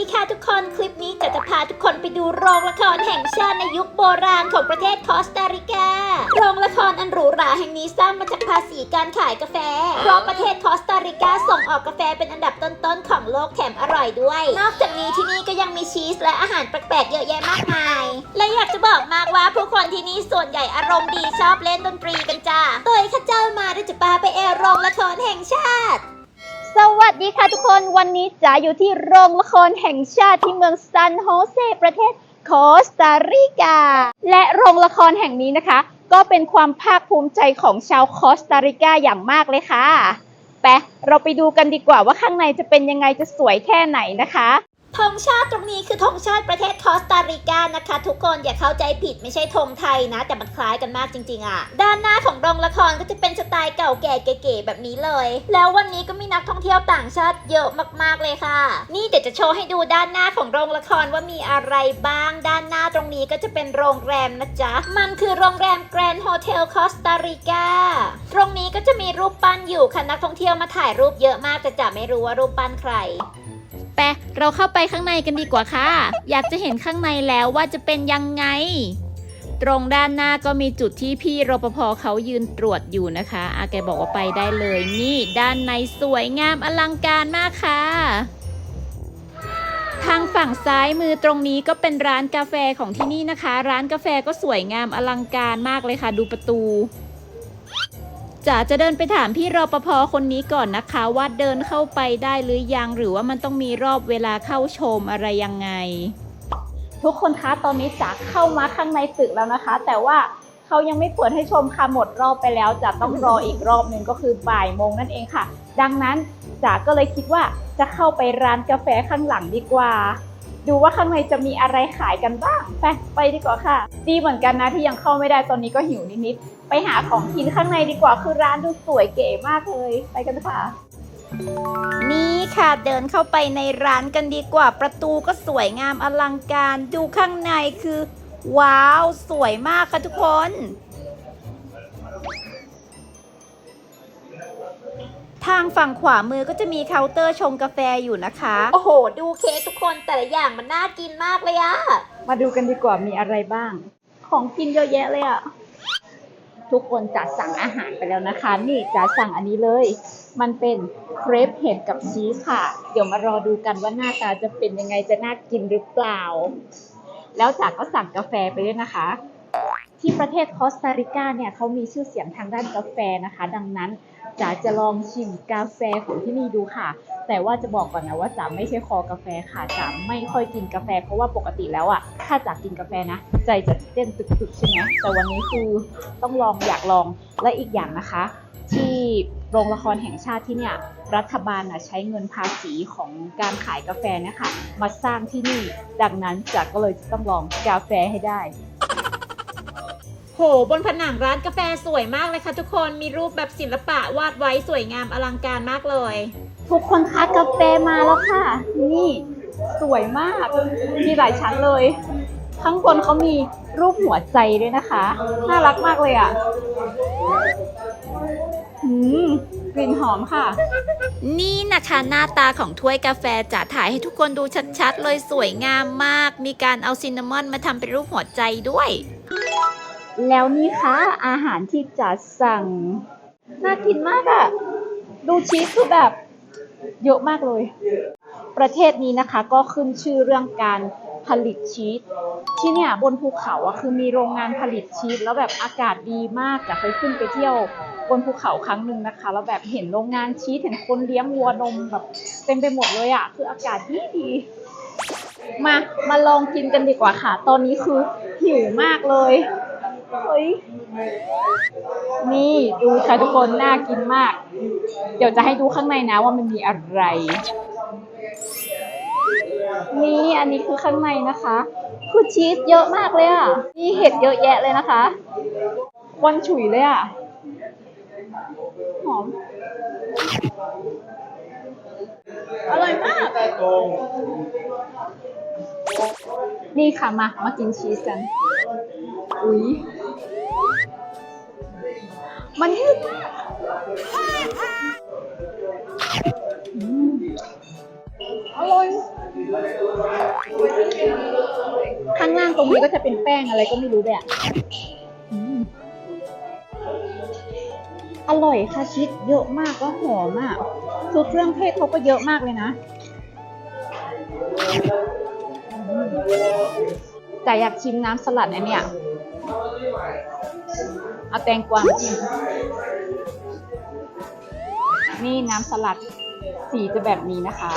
ดีค่ะทุกคน คลิปนี้จะจะพาทุกคนไปดูโรงละครแห่งชาติในยุคโบราณของประเทศคอสตาริกา โรงละครอันหรูหราแห่งนี้สร้างมาจากภาษีการขายกาแฟ เพราะประเทศคอสตาริกาส่งออกกาแฟเป็นอันดับต้นๆของโลกแถมอร่อยด้วย นอกจากนี้ที่นี่ก็ยังมีชีสและอาหารแปลกๆเยอะแยะมากมาย และอยากจะบอกมากว่าผู้คนที่นี่ส่วนใหญ่อารมณ์ดีชอบเล่นดนตรีกันจ้าเตยข้าเจ้ามาได้จะพาไปแอร์โรงละครแห่งชาติ สวัสดีค่ะทุกคนวันนี้จ๋าอยู่ที่โรงละครแห่งชาติที่เมืองซันโฮเซประเทศโคสตาริกา และโรงละครแห่งนี้นะคะ ก็เป็นความภาคภูมิใจของชาวคอสตาริกาอย่างมากเลยค่ะไปเราไปดูกันดีกว่าว่าข้างในจะเป็นยังไงจะสวยแค่ไหนนะคะ ธงชาติตรงนี้คือธงชาติประเทศคอสตาริกานะคะ ทุกคนอย่าเข้าใจผิดไม่ใช่ธงไทยนะ แต่มันคล้ายกันมากจริง ๆอะ่ะ ด้านหน้าของโรงละครก็จะเป็นสไตล์เก่าแก่เก๋ๆแบบนี้เลย แล้ววันนี้ก็มีนักท่องเที่ยวต่างชาติเยอะมากๆเลยค่ะ นี่เดี๋ยวจะโชว์ให้ดูด้านหน้าของโรงละครว่ามีอะไรบ้าง ด้านหน้าตรงนี้ก็จะเป็นโรงแรมนะจ๊ะมันคือโรงแรมแกรนด์โฮเทลคอสตาริกาตรงนี้ก็จะมีรูปปั้นอยู่ค่ะนักท่องเที่ยวมาถ่ายรูปเยอะมากแต่จะไม่รู้ว่ารูปปั้นใคร ปเราเข้าไปข้างในกันดีกว่าค่ะ อยากจะเห็นข้างในแล้วว่าจะเป็นยังไง ตรงด้านหน้าก็มีจุดที่พี่รปภเขายืนตรวจอยู่นะคะอาแกบอกว่าไปได้เลยนี่ ด้านในสวยงามอลังการมากค่ะทางฝั่งซ้ายมือตรงนี้ก็เป็นร้านกาแฟของที่นี่นะคะ ร้านกาแฟก็สวยงามอลังการมากเลยค่ะ ดูประตู จ๋าจะเดินไปถามพี่รปภคนนี้ก่อนนะคะว่าเดินเข้าไปได้หรือยังหรือว่ามันต้องมีรอบเวลาเข้าชมอะไรยังไง ทุกคนคะตอนนี้จ๋าเข้ามาข้างในตึกแล้วนะคะ แต่ว่าเขายังไม่เปิดให้ชมค่ะหมดรอบไปแล้วจ๋าต้องรออีกรอบหนึ่งก็คือบ่ายโมงนั่นเองค่ะ ดังนั้นจ๋าก็เลยคิดว่าจะเข้าไปร้านกาแฟข้างหลังดีกว่า ดูว่าข้างในจะมีอะไรขายกันบ้าง ไปไปดีกว่าค่ะ ดีเหมือนกันนะที่ยังเข้าไม่ได้ตอนนี้ก็หิวนิดๆ ไปหาของกินข้างในดีกว่าคือร้านดูสวยเก๋มากเลย ไปกันค่ะ นี่ค่ะเดินเข้าไปในร้านกันดีกว่า ประตูก็สวยงามอลังการ ดูข้างในคือ ว้าว สวยมากค่ะทุกคน ทางฝั่งขวามือก็จะมีเคาน์เตอร์ชงกาแฟอยู่นะคะ โอ้โห ดูเค้กทุกคนแต่ละอย่างมันน่ากินมากเลยอะมาดูกันดีกว่ามีอะไรบ้าง ของกินเยอะแยะเลยอะทุกคนจะสั่งอาหารไปแล้วนะคะ นี่จะสั่งอันนี้เลย มันเป็นเครปเห็ดกับชีสค่ะ เดี๋ยวมารอดูกันว่าหน้าตาจะเป็นยังไงจะน่ากินหรือเปล่า แล้วจ๋าก็สั่งกาแฟไปด้วยนะคะ ที่ประเทศคอสตาริกาเนี่ยเขามีชื่อเสียงทางด้านกาแฟนะคะ ดังนั้น จ๋าจะลองชิมกาแฟของที่นี่ดูค่ะ แต่ว่าจะบอกก่อนนะว่าจ๋าไม่ใช่คอกาแฟค่ะจ๋าไม่ค่อยกินกาแฟ เพราะว่าปกติแล้วอะถ้าจ๋ากินกาแฟนะ ใจจะเต้นตึกๆใช่ไหมแต่วันนี้คือต้องลองอยากลองและอีกอย่างนะคะ ที่โรงละครแห่งชาติที่เนี่ยรัฐบาลน่ะใช้เงินภาษีของการขายกาแฟเนะคะ มาสร้างที่นี่ ดังนั้นจ๋าก็เลยต้องลองกาแฟให้ได้ หบนผนังร้านกาแฟสวยมากเลยค่ะทุกคนมีรูปแบบศิลปะวาดไว้สวยงามอลังการมากเลย ทุกคนคะกาแฟมาแล้วค่ะ นี่ สวยมาก มีหลายชั้นเลย ข้างบนเขามีรูปหัวใจด้วยนะคะ น่ารักมากเลยอะอืมกลิ่นหอมค่ะ นี่นะคะหน้าตาของถ้วยกาแฟจะถ่ายให้ทุกคนดูชัดๆ เลยสวยงามมาก มีการเอาซินนามอนมาทำเป็นรูปหัวใจด้วย แล้วนี่คะอาหารที่จะสั่ง น่ากินมากอะดูชีสคือแบบเยอะมากเลย ประเทศนี้นะคะก็ขึ้นชื่อเรื่องการผลิตชีสที่เนี่ยบนภูเขาอะคือมีโรงงานผลิตชีสแล้วแบบอากาศดีมากแต่เคยขึ้นไปเที่ยวบนภูเขาครั้งหนึ่งนะคะ แล้วแบบเห็นโรงงานชีสเห็นคนเลี้ยงวัวนมแบบเต็มไปหมดเลยอะคืออากาศดีดีมามาลองกินกันดีกว่าค่ะ ตอนนี้คือหิวมากเลย เฮ้ยนี่ดูค่ะทุกคนน่ากินมาก เดี๋ยวจะให้ดูข้างในนะว่ามันมีอะไร นี่อันนี้คือข้างในนะคะ คือชีสเยอะมากเลยอะมีเห็ดเยอะแยะเลยนะคะควันฉุยเลยอะหอมอร่อยมาก นี่ค่ะมา มากินชีสกัน อุ๊ย มันอร่อยข้างล่างตรงนี้ก็จะเป็นแป้งอะไรก็ไม่รู้เลยอะอร่อยค่ะชีสเยอะมากก็หอมอะคือเครื่องเทศเขาก็เยอะมากเลยนะแต่อยากชิมน้ำสลัดอันเนี้ย เอาแตงกวามาชิมนี่น้ำสลัดสีจะแบบนี้นะคะ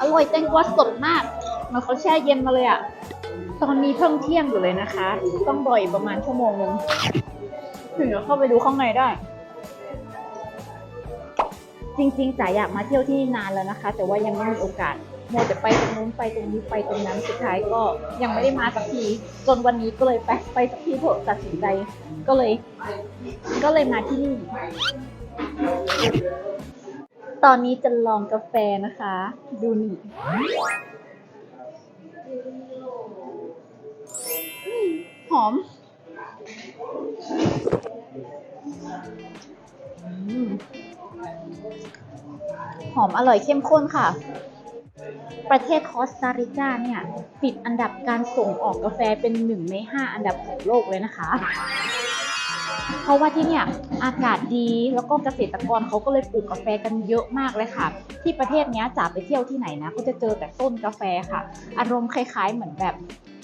อร่อยแตงกวาสดมากมันเขาแช่เย็นมาเลยอะตอนนี้เพิ่งเที่ยงอยู่เลยนะคะ ต้องรออีกประมาณชั่วโมงนึงถึงจะเข้าไปดูข้างในได้ จริงๆจ๋าอยากมาเที่ยวที่นี่นานแล้วนะคะ แต่ว่ายังไม่มีโอกาส มัวแต่ไปตรงนู้นไปตรงนี้ไปตรงนั้นสุดท้ายก็ยังไม่ได้มาสักที จนวันนี้ก็เลยไปไปสักทีเถอะตัดสินใจก็เลย ก็เลยมาที่นี่ตอนนี้จะลองกาแฟนะคะ ดูนี่หอมหอมอร่อยเข้มข้นค่ะ ประเทศคอสตาริกาเนี่ยติดอันดับการส่งออกกาแฟเป็นหนึ่งในห้าอันดับของโลกเลยนะคะ เพราะว่าที่เนี่ยอากาศดีแล้วก็เกษตรกรเขาก็เลยปลูกกาแฟกันเยอะมากเลยค่ะ ที่ประเทศนี้จ๋าไปเที่ยวที่ไหนนะก็จะเจอแต่ต้นกาแฟค่ะ อารมณ์คล้ายๆเหมือนแบบ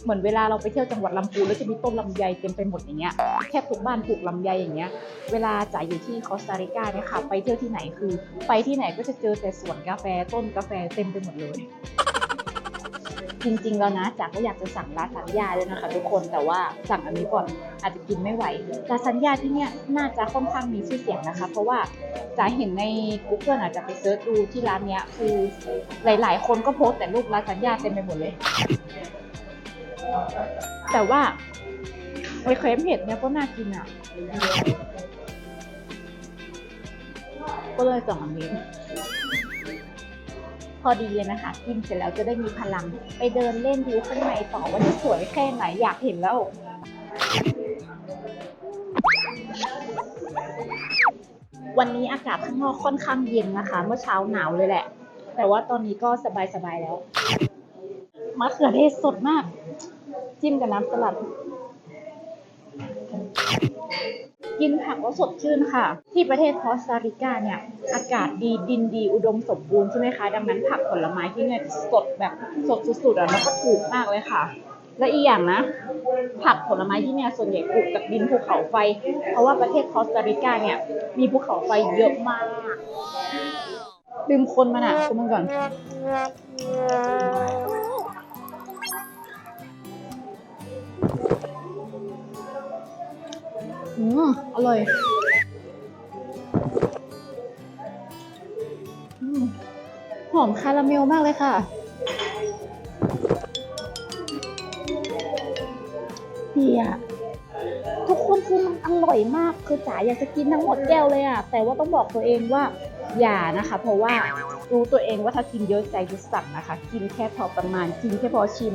เหมือนเวลาเราไปเที่ยวจังหวัดลำพูนแล้วจะมีต้นลำไยเต็มไปหมดอย่างเงี้ยแทบทุกบ้านปลูกลำไยอย่างเงี้ยเวลาจ๋าอยู่ที่คอสตาริกาเนี่ยค่ะไปเที่ยวที่ไหนคือ ไปที่ไหนก็จะเจอแต่สวนกาแฟต้นกาแฟเต็มไปหมดเลย จริงๆแล้วนะจ๋าก็อยากจะสั่งลาซานญ่าด้วยนะคะ ทุกคนแต่ว่าสั่งอันนี้ก่อนอาจจะกินไม่ไหวลาซานญ่าที่เนี่ยน่าจะค่อนข้างมีชื่อเสียงนะคะ เพราะว่าจ๋าเห็นใน Google อาจจะไปเซิร์ชดูที่ร้านเนี้ยคือหลาย ๆ คนก็โพสต์แต่รูปลาซานญ่าเต็มไปหมดเลย แต่ว่าไอเครปเห็ดเนี่ยก็น่ากินอะ ก็เลยสั่งอันนี้ พอดีเลยนะคะ กินเสร็จแล้วจะได้มีพลัง ไปเดินเล่นดูข้างในต่อว่าจะสวยแค่ไหนอยากเห็นแล้ววันนี้อากาศข้างนอกค่อนข้างเย็นนะคะ เมื่อเช้าหนาวเลยแหละ แต่ว่าตอนนี้ก็สบายๆแล้วมะเขือเทศสดมาก จิ้มกับน้ำสลัด กินผักแล้วสดชื่นค่ะ ที่ประเทศคอสตาริกาเนี่ย อากาศดีดินดีอุดมสมบูรณ์ใช่ไหมคะ ดังนั้นผักผลไม้ที่เนี่ยสดแบบสดสุดๆอะแล้วก็ถูกมากเลยค่ะ และอีกอย่างนะ ผักผลไม้ที่เนี่ยส่วนใหญ่ปลูกจากดินภูเขาไฟ เพราะว่าประเทศคอสตาริกาเนี่ย มีภูเขาไฟเยอะมากลืมคนมันอะคุณมันก่อน มอร่อยอืมหอมคาราเมลมากเลยค่ะ ดีอะทุกคนคือมันอร่อยมาก คือจ๋าอยากจะกินทั้งหมดแก้วเลยอะแต่ว่าต้องบอกตัวเองว่าอย่านะคะ เพราะว่ารู้ตัวเองว่าถ้ากินเยอะใจจะสั่งนะคะ กินแค่พอประมาณ กินแค่พอชิม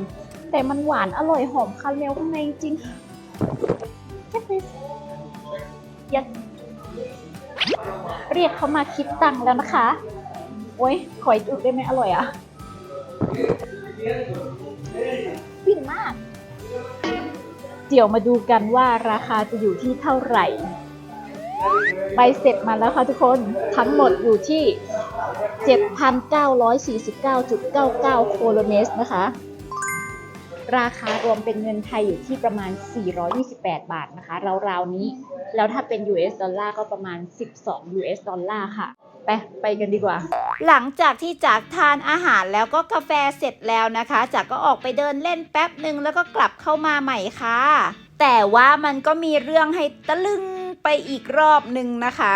แต่มันหวานอร่อยหอมคาราเมลข้างในจริงแค่นี้ ยัดเรียกเขามาคิดตังค์แล้วนะคะ โอ้ยขอยจุดได้ไหมอร่อยอะฟินมาก เดี๋ยวมาดูกันว่าราคาจะอยู่ที่เท่าไหร่ ใบเสร็จมาแล้วค่ะทุกคน ทั้งหมดอยู่ที่ 7,949.99 โคโลเมสนะคะ ราคารวมเป็นเงินไทยอยู่ที่ประมาณ 428 บาทนะคะราวๆนี้ แล้วถ้าเป็น US ดอลลาร์ก็ประมาณ 12 US ดอลลาร์ค่ะ ไป ไปกันดีกว่า หลังจากที่จากทานอาหารแล้วก็กาแฟเสร็จแล้วนะคะ จากก็ออกไปเดินเล่นแป๊บหนึ่งแล้วก็กลับเข้ามาใหม่ค่ะ แต่ว่ามันก็มีเรื่องให้ตะลึงไปอีกรอบหนึ่งนะคะ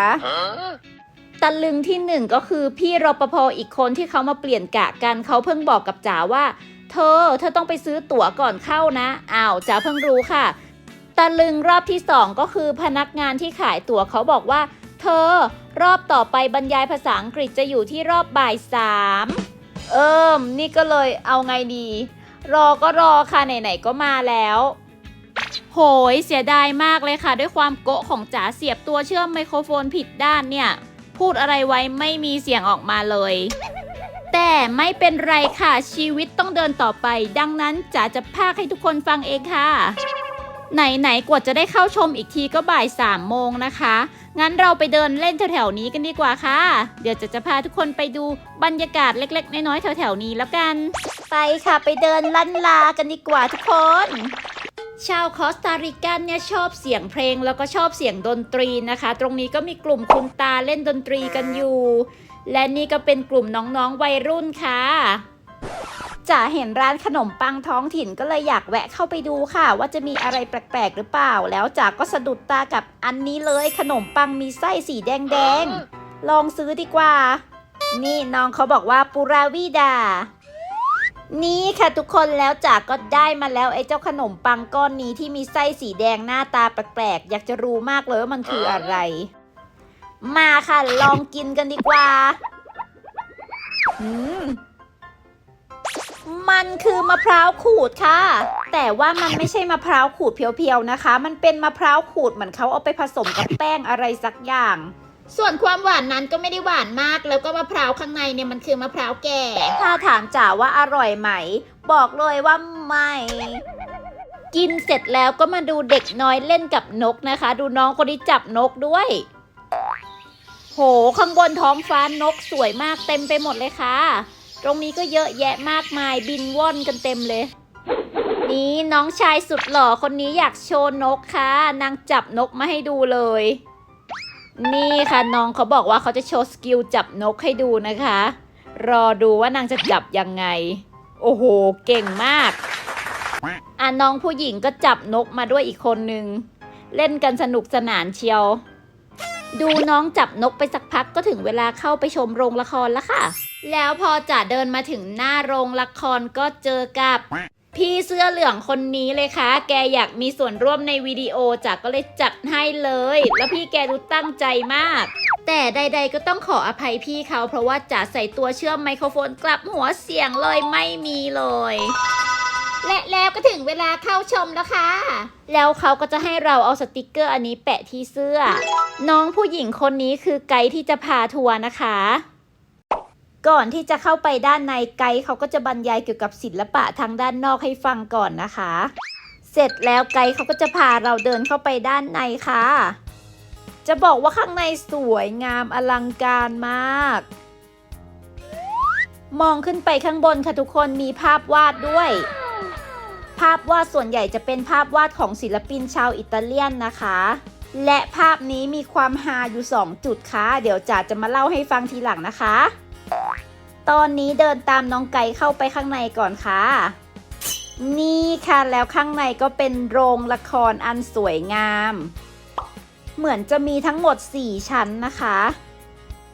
ตะลึงที่หนึ่งก็คือพี่รปภอีกคนที่เขามาเปลี่ยนกะกันเขาเพิ่งบอกกับจ๋าว่า เธอ เธอต้องไปซื้อตั๋วก่อนเข้านะ อ้าวจ๋าเพิ่งรู้ค่ะ ตะลึงรอบที่สองก็คือพนักงานที่ขายตั๋วเขาบอกว่า เธอ รอบต่อไปบรรยายภาษาอังกฤษจะอยู่ที่รอบบ่ายสามเอิมนี่ก็เลยเอาไงดี รอก็รอค่ะไหนๆก็มาแล้ว โหยเสียดายมากเลยค่ะ ด้วยความโกะของจ๋าเสียบตัวเชื่อมไมโครโฟนผิดด้านเนี่ย พูดอะไรไว้ไม่มีเสียงออกมาเลย แต่ไม่เป็นไรค่ะชีวิตต้องเดินต่อไป ดังนั้นจ๋าจะพากให้ทุกคนฟังเองค่ะ ไหนๆกว่าจะได้เข้าชมอีกทีก็บ่ายสามโมงนะคะ งั้นเราไปเดินเล่นแถวๆนี้กันดีกว่าค่ะ เดี๋ยวจะจะพาทุกคนไปดูบรรยากาศเล็กๆ น้อยๆแถวๆนี้แล้วกัน ไปค่ะไปเดินลันลากันดีกว่าทุกคน ชาวคอสตาริกันเนี่ยชอบเสียงเพลงแล้วก็ชอบเสียงดนตรีนะคะ ตรงนี้ก็มีกลุ่มคุณตาเล่นดนตรีกันอยู่ และนี่ก็เป็นกลุ่มน้องๆวัยรุ่นค่ะจ๋าเห็นร้านขนมปังท้องถิ่นก็เลยอยากแวะเข้าไปดูค่ะ ว่าจะมีอะไรแปลกๆหรือเปล่า แล้วจ๋าก็สะดุดตากับอันนี้เลยขนมปังมีไส้สีแดงๆ ลองซื้อดีกว่า นี่น้องเขาบอกว่าปูราวีดา นี่ค่ะทุกคนแล้วจ๋าก็ได้มาแล้วไอ้เจ้าขนมปังก้อนนี้ที่มีไส้สีแดงหน้าตาแปลกๆ อยากจะรู้มากเลยว่ามันคืออะไร มาค่ะ ลองกินกันดีกว่า อืม มันคือมะพร้าวขูดค่ะ แต่ว่ามันไม่ใช่มะพร้าวขูดเพียวๆนะคะ มันเป็นมะพร้าวขูดเหมือนเขาเอาไปผสมกับแป้งอะไรสักอย่าง ส่วนความหวานนั้นก็ไม่ได้หวานมาก แล้วก็มะพร้าวข้างในเนี่ยมันคือมะพร้าวแก่ ถ้าถามจ๋าว่าอร่อยไหม บอกเลยว่าไม่กินเสร็จแล้วก็มาดูเด็กน้อยเล่นกับนกนะคะ ดูน้องคนที่จับนกด้วยโหข้างบนท้องฟ้านกสวยมากเต็มไปหมดเลยค่ะ ตรงนี้ก็เยอะแยะมากมายบินว่อนกันเต็มเลย นี่น้องชายสุดหล่อคนนี้อยากโชว์นกค่ะ นางจับนกมาให้ดูเลย นี่ค่ะน้องเขาบอกว่าเขาจะโชว์สกิลจับนกให้ดูนะคะ รอดูว่านางจะจับยังไง โอ้โห เก่งมากอะน้องผู้หญิงก็จับนกมาด้วยอีกคนนึง เล่นกันสนุกสนานเชียว ดูน้องจับนกไปสักพักก็ถึงเวลาเข้าไปชมโรงละครแล้วค่ะ แล้วพอจ่าเดินมาถึงหน้าโรงละครก็เจอกับ พี่เสื้อเหลืองคนนี้เลยค่ะ แกอยากมีส่วนร่วมในวิดีโอจ๋าก็เลยจัดให้เลย แล้วพี่แกดูตั้งใจมาก แต่ใด ๆ ก็ต้องขออภัยพี่เขา เพราะว่าจ๋าใส่ตัวเชื่อมไมโครโฟนกลับหัวเสียงเลยไม่มีเลย และแล้วก็ถึงเวลาเข้าชมแล้วค่ะ แล้วเขาก็จะให้เราเอาสติกเกอร์อันนี้แปะที่เสื้อ น้องผู้หญิงคนนี้คือไกด์ที่จะพาทัวร์นะคะ ก่อนที่จะเข้าไปด้านในไกด์เขาก็จะบรรยายเกี่ยวกับศิลปะทางด้านนอกให้ฟังก่อนนะคะ เสร็จแล้วไกด์เขาก็จะพาเราเดินเข้าไปด้านในค่ะ จะบอกว่าข้างในสวยงามอลังการมาก มองขึ้นไปข้างบนค่ะทุกคนมีภาพวาดด้วย ภาพวาดส่วนใหญ่จะเป็นภาพวาดของศิลปินชาวอิตาเลียนนะคะและภาพนี้มีความฮาอยู่ 2 จุดค่ะ เดี๋ยวจ๋าจะมาเล่าให้ฟังทีหลังนะคะ ตอนนี้เดินตามน้องไก่เข้าไปข้างในก่อนค่ะ นี่ค่ะแล้วข้างในก็เป็นโรงละครอันสวยงาม เหมือนจะมีทั้งหมด 4 ชั้นนะคะ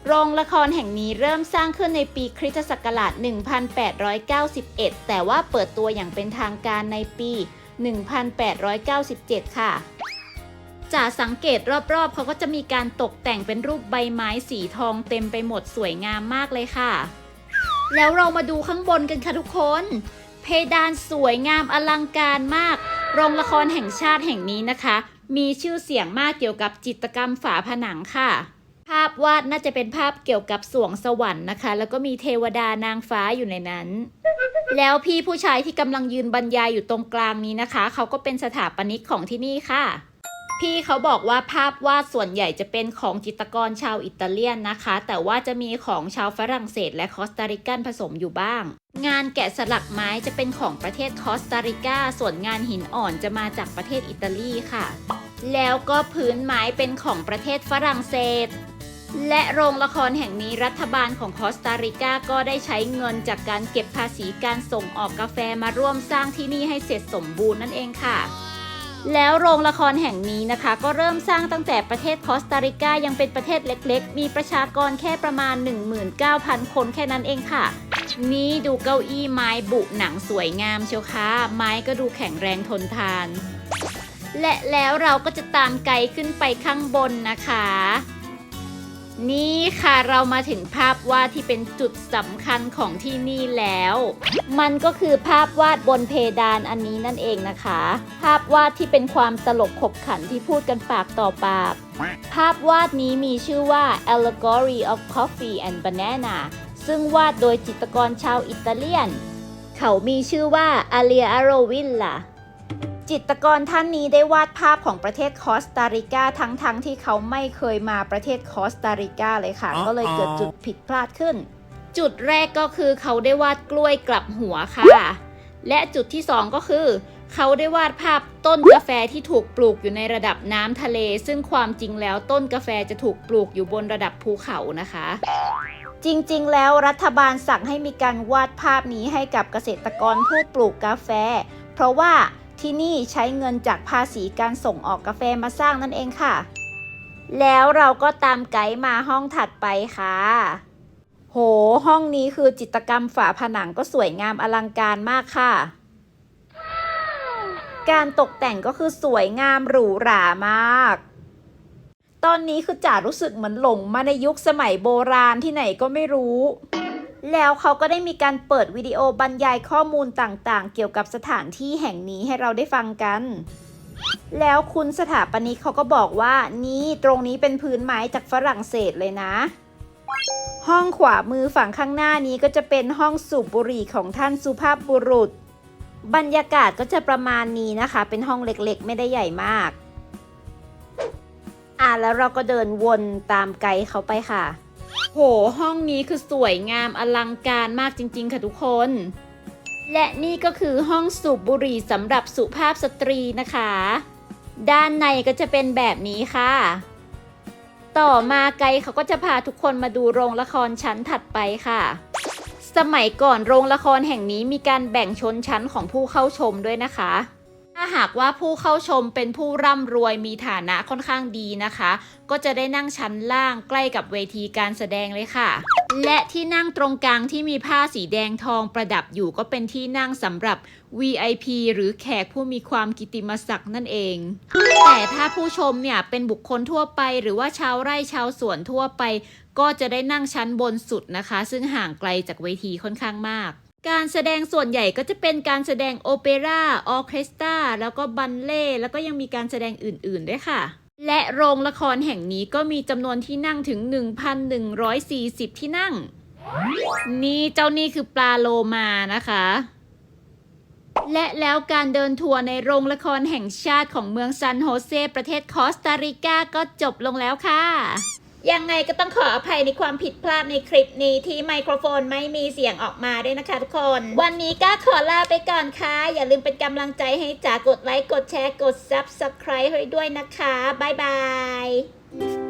โรงละครแห่งนี้เริ่มสร้างขึ้นในปีคริสตศักราช 1891 แต่ว่าเปิดตัวอย่างเป็นทางการในปี 1897 ค่ะจากสังเกตรอบๆ เขาก็จะมีการตกแต่งเป็นรูปใบไม้สีทองเต็มไปหมดสวยงามมากเลยค่ะ แล้วเรามาดูข้างบนกันค่ะทุกคน เพดานสวยงามอลังการมาก โรงละครแห่งชาติแห่งนี้นะคะ มีชื่อเสียงมากเกี่ยวกับจิตรกรรมฝาผนังค่ะ ภาพวาดน่าจะเป็นภาพเกี่ยวกับสวงสวรรค์นะคะ แล้วก็มีเทวดานางฟ้าอยู่ในนั้น แล้วพี่ผู้ชายที่กำลังยืนบรรยายอยู่ตรงกลางนี้นะคะ เขาก็เป็นสถาปนิกของที่นี่ค่ะ พี่เขาบอกว่าภาพวาดส่วนใหญ่จะเป็นของจิตรกรชาวอิตาเลียนนะคะ แต่ว่าจะมีของชาวฝรั่งเศสและคอสตาริกันผสมอยู่บ้าง งานแกะสลักไม้จะเป็นของประเทศคอสตาริกาส่วนงานหินอ่อนจะมาจากประเทศอิตาลีค่ะ แล้วก็พื้นไม้เป็นของประเทศฝรั่งเศส และโรงละครแห่งนี้รัฐบาลของคอสตาริกาก็ได้ใช้เงินจากการเก็บภาษีการส่งออกกาแฟมาร่วมสร้างที่นี่ให้เสร็จสมบูรณ์นั่นเองค่ะ แล้วโรงละครแห่งนี้นะคะ ก็เริ่มสร้างตั้งแต่ประเทศคอสตาริกายังเป็นประเทศเล็กๆ มีประชากรแค่ประมาณ 19,000 คนแค่นั้นเองค่ะ นี่ดูเก้าอี้ไม้บุหนังสวยงามเชียวค่ะไม้ก็ดูแข็งแรงทนทาน และแล้วเราก็จะตามไกด์ขึ้นไปข้างบนนะคะ นี่ค่ะเรามาถึงภาพวาดที่เป็นจุดสำคัญของที่นี่แล้ว มันก็คือภาพวาดบนเพดานอันนี้นั่นเองนะคะ ภาพวาดที่เป็นความตลกขบขันที่พูดกันปากต่อปาก ภาพวาดนี้มีชื่อว่า Allegory of Coffee and Banana ซึ่งวาดโดยจิตรกรชาวอิตาเลียน เขามีชื่อว่าอาเลียอโรวิลล่ะ จิตรกรท่านนี้ได้วาดภาพของประเทศคอสตาริกาทั้งๆทที่เขาไม่เคยมาประเทศคอสตาริกาเลยค่ะ อ๋อ ก็เลยเกิดจุดผิดพลาดขึ้น จุดแรกก็คือเขาได้วาดกล้วยกลับหัวค่ะ และจุดที่สองก็คือ เขาได้วาดภาพต้นกาแฟที่ถูกปลูกอยู่ในระดับน้ำทะเล ซึ่งความจริงแล้วต้นกาแฟจะถูกปลูกอยู่บนระดับภูเขานะคะ จริงๆ แล้วรัฐบาลสั่งให้มีการวาดภาพนี้ให้กับเกษตรกรผู้ปลูกกาแฟ เพราะว่า ที่นี่ใช้เงินจากภาษีการส่งออกกาแฟมาสร้างนั่นเองค่ะ แล้วเราก็ตามไกด์มาห้องถัดไปค่ะ โห ห้องนี้คือจิตรกรรมฝาผนังก็สวยงามอลังการมากค่ะ การตกแต่งก็คือสวยงามหรูหรามาก ตอนนี้คือจ๋ารู้สึกเหมือนหลงมาในยุคสมัยโบราณที่ไหนก็ไม่รู้ แล้วเขาก็ได้มีการเปิดวิดีโอบรรยายข้อมูลต่างๆ เกี่ยวกับสถานที่แห่งนี้ให้เราได้ฟังกัน แล้วคุณสถาปนิกเขาก็บอกว่านี่ตรงนี้เป็นพื้นไม้จากฝรั่งเศสเลยนะ ห้องขวามือฝั่งข้างหน้านี้ก็จะเป็นห้องสูบบุหรี่ของท่านสุภาพบุรุษ บรรยากาศก็จะประมาณนี้นะคะ เป็นห้องเล็กๆ ไม่ได้ใหญ่มาก อะแล้วเราก็เดินวนตามไกด์เขาไปค่ะ โห ห้องนี้คือสวยงามอลังการมากจริง ๆ ค่ะทุกคน และนี่ก็คือห้องสูบบุหรี่สำหรับสุภาพสตรีนะคะ ด้านในก็จะเป็นแบบนี้ค่ะ ต่อมาไกด์เขาก็จะพาทุกคนมาดูโรงละครชั้นถัดไปค่ะ สมัยก่อนโรงละครแห่งนี้มีการแบ่งชนชั้นของผู้เข้าชมด้วยนะคะ หากว่าผู้เข้าชมเป็นผู้ร่ำรวยมีฐานะค่อนข้างดีนะคะ ก็จะได้นั่งชั้นล่างใกล้กับเวทีการแสดงเลยค่ะ และที่นั่งตรงกลางที่มีผ้าสีแดงทองประดับอยู่ก็เป็นที่นั่งสำหรับ VIP หรือแขกผู้มีความกิตติมศักดิ์นั่นเอง แต่ถ้าผู้ชมเนี่ยเป็นบุคคลทั่วไป หรือว่าชาวไร่ชาวสวนทั่วไป ก็จะได้นั่งชั้นบนสุดนะคะ ซึ่งห่างไกลจากเวทีค่อนข้างมาก การแสดงส่วนใหญ่ก็จะเป็นการแสดงโอเปร่าออเคสตราแล้วก็บัลเล่แล้วก็ยังมีการแสดงอื่นๆด้วยค่ะ และโรงละครแห่งนี้ก็มีจำนวนที่นั่งถึง 1,140 ที่นั่ง นี่เจ้านี่คือปลาโลมานะคะ และแล้วการเดินทัวร์ในโรงละครแห่งชาติของเมืองซันโฮเซประเทศคอสตาริกาก็จบลงแล้วค่ะ ยังไงก็ต้องขออภัยในความผิดพลาดในคลิปนี้ที่ไมโครโฟนไม่มีเสียงออกมาด้วยนะคะทุกคน วันนี้ก็ขอลาไปก่อนค่ะ อย่าลืมเป็นกำลังใจให้จ๋ากดไลค์ กดแชร์ กด Subscribe ให้ด้วยนะคะ บ๊ายบาย